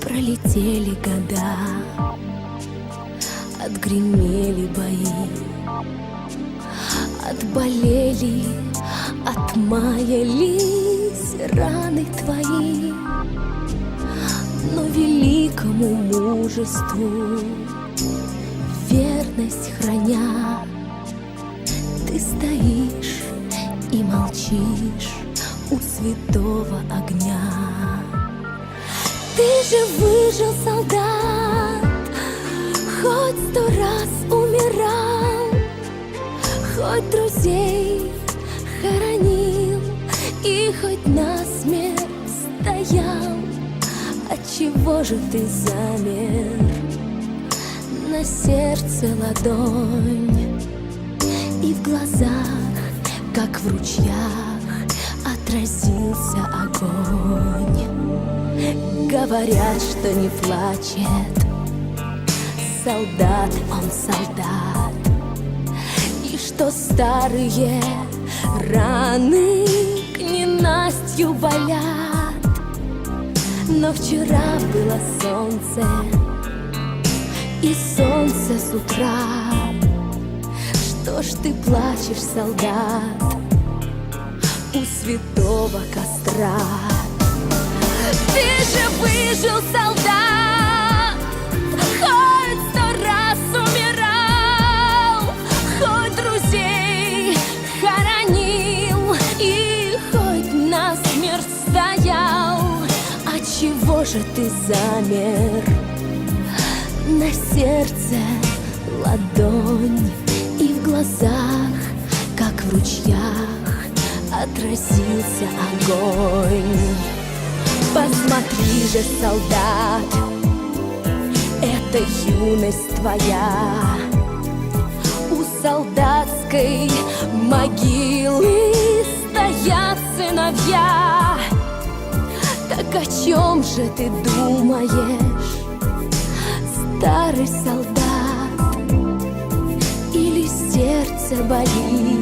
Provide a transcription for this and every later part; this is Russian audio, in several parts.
Пролетели года, отгремели бои, отболели, отмаялись раны твои. Но великому мужеству верность храня, ты стоишь и молчишь у святого огня. Ты же выжил, солдат Хоть сто раз умирал Хоть друзей хоронил И хоть насмерть стоял. Отчего же ты замер? На сердце ладонь И в глазах, как в ручьях Отразился огонь. Говорят, что не плачет. Солдат, он солдат. И что старые раны к ненастью болят Но вчера было солнце И солнце с утра. Что ж ты плачешь, солдат У святого костра Ты же выжил, солдат Хоть сто раз умирал, хоть друзей хоронил и хоть насмерть стоял. А чего же ты замер? На сердце ладонь отразился огонь. Посмотри же, солдат, это юность твоя У солдатской могилы стоят сыновья Так о чем же ты думаешь, старый солдат? Или сердце болит,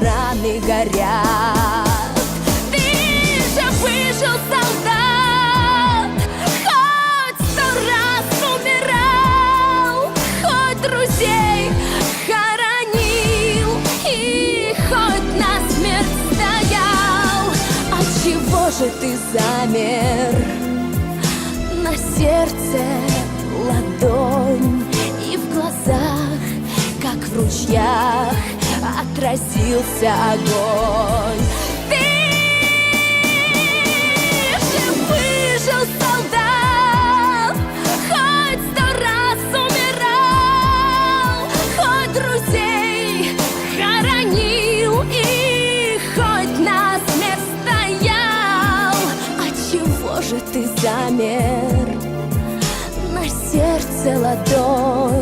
раны горят? Ты же выжил, солдат, хоть сто раз умирал, хоть друзей хоронил и хоть насмерть стоял. А чего же ты замер? На сердце ладонь и в глазах, как в ручьях, отразился огонь. Ты же выжил, солдат, хоть сто раз умирал, хоть друзей хоронил и хоть насмерть стоял. А чего же ты замер? На сердце ладонь